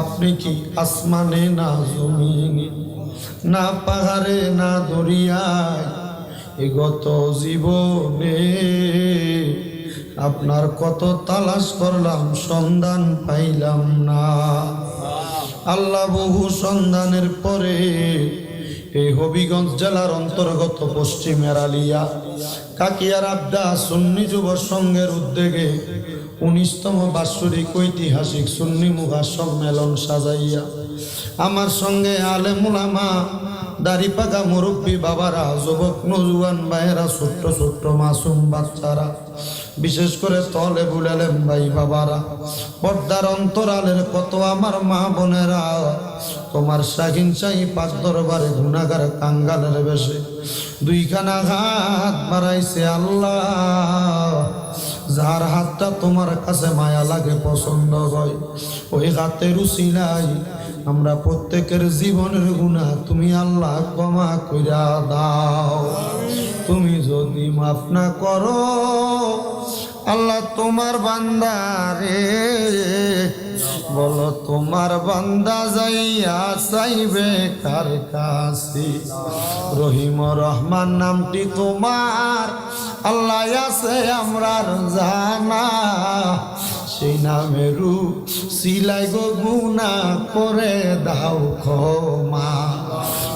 আপনি কি আসমানে না জমিনে, না পাহাড়ে, না দরিয়ায় গত জীবনে? আপনার কত তালাশ করলাম, সন্ধান পাইলাম না। আল্লাহ বহু সন্ধানের পরে এই হবিগঞ্জ জেলার অন্তর্গত পশ্চিমের আলিয়া, কাকিয়ার আবদা সুন্নি যুব সংঘের উদ্যোগে উনিশতম বাৎসরিক ঐতিহাসিক সুন্নি মুখা সম্মেলন সাজাইয়া, আমার সঙ্গে আলে মুলামা দাড়ি পাকা মুরব্বী বাবারা, যুবক নজুয়ান ভাইয়েরা, ছোট্ট ছোট্ট মাসুম বাচ্চারা, বিশেষ করে তলে বুলালেন ভাই বাবারা, পর্দার অন্তরালের কত আমার মা বোনেরা, তোমার শাহিন শাহী পাঁচ দরবারে গুণাগার কাঙ্গালের বেশে দুইখানা হাত বাড়াইছে আল্লাহ। যার হাতটা তোমার কাছে মায়া লাগে, পছন্দ হয়, ওই হাতে রুচি নাই। আমরা প্রত্যেকের জীবনের গুণা তুমি আল্লাহ ক্ষমা কইরা দাও। তুমি যদি মাফ না করো, আল্লাহ তোমার বান্দারে বলো, তোমার বান্দা যাইয়া চাইবে কার কাছে? রহিম রহমান নামটি তোমার আল্লাহ আছে আমরার জানা। সেই নামেরু সিলাই গো গুনা করে দাও ক্ষমা।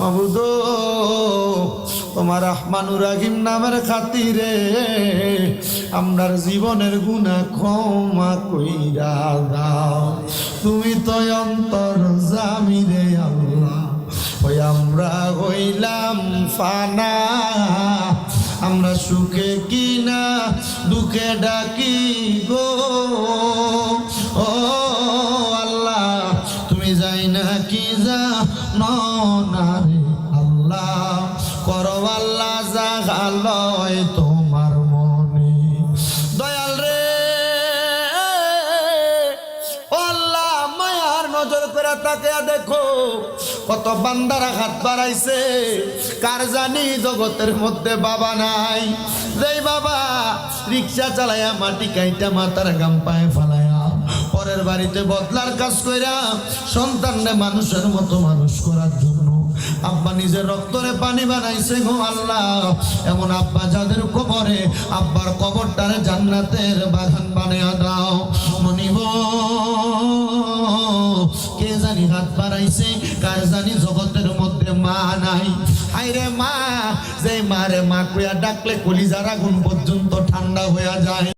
মাবুদ তোমার রহমানুর রাহিম নামের খাতিরে আমরার জীবনের গুণা ক্ষমা কইরা দাও। তুমি তো অন্তর জামিরে আল্লাহ। ওই আমরা হইলাম ফানা। আমরা সুখে কিনা দুঃখে ডাকি গো? ও আল্লাহ, তুমি যাই না কি যা না রে আল্লাহ? করো আল্লাহ যা গালয় মনে নজর করে তাকে দেখো, কত বান্দারা হাত বাড়াইছে। কার জানি জগতের মধ্যে বাবা নাই। যেই বাবা রিক্সা চালায়া মাটি কাইটা মাথার গাম পায়ে ফালায়া পরের বাড়িতে বদলার কাজ কইরা সন্তানরে মানুষের মতো মানুষ করার জন্য আব্বা নিজের রক্তরে পানি বানাইছে গো আল্লাহ। এমন আব্বা যাদের কবরে আব্বার কবরটারে জান্নাতের বাগান বানিয়ে দাও। হাত বাড়াইছে কার জানি জগতের মধ্যে মা নাই। হাইরে মা, যে মারে মা কুয়া ডাকলে কলিজারা গুণ পর্যন্ত ঠান্ডা হয়ে যায়।